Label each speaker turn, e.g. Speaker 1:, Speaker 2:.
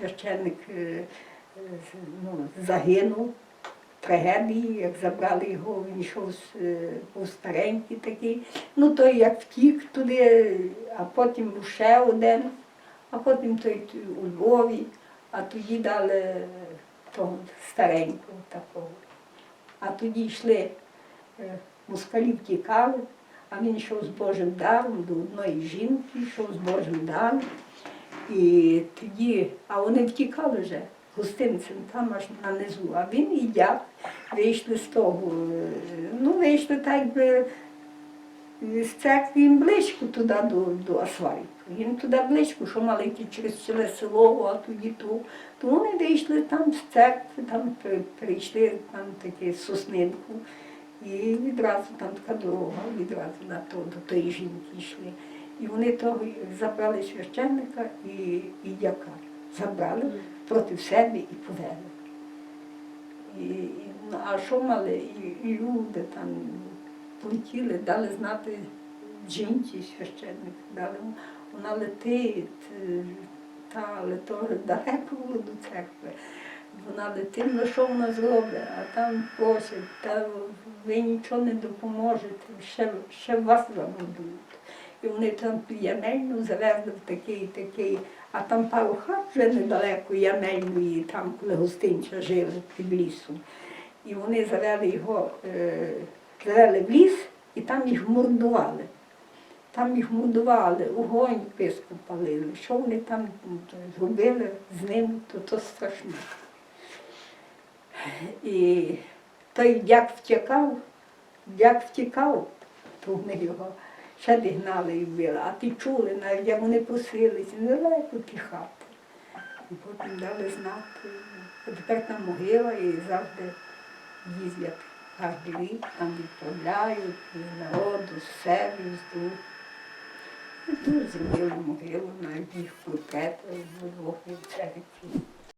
Speaker 1: священник е, е, ну, загинув. Трагедії, як забрали його, він йшов е, старенький такий. Ну той як втік туди, а потім ще один, а потім той у Львові, а тоді дали того старенького такого. А тоді йшли москалі втікали, а він йшов з Божим даром до одної жінки, йшов з Божим даром. І тоді, а вони втікали вже гостинцем, там аж нанизу. А він і дяк вийшли з того, е, ну вийшли так би з церкви їм близько туди до, до асфальту. Їм туди близько, що мали йти через ціле село, а тоді то. То вони вийшли там з церкви, там прийшли там таке соснинку. І відразу там така дорога, відразу на то, до тої жінки йшли. І вони того забрали священника і, і дяка. Забрали проти себе і повели. І, і, ну, а що мали? І, і люди там полетіли, дали знати жінці священник, дали, вона летить, е, та, але то далеко було до церкви. Вона летить, ну що вона зробить, а там просять, та ви нічого не допоможете, ще, ще вас замордують. І вони там ту ямельну завезли в такий, такий, а там пару хат вже недалеко ямельної, там, коли гостинця жили під лісом. І вони завели його, е, завели в ліс і там їх мордували. Там їх мордували, огонь писку палили. Що вони там зробили з ним, то то страшно. І той дяк втікав, дяк втікав, то вони його ще дігнали і вбили. А ти чули, навіть як вони просилися, недалеко ті хати. І потім дали знати. А тепер там могила і завжди їздять кожен рік, там відправляють народу, з себе, з дух. І тут зробили могилу, навіть їх портрети в Львові в церкві.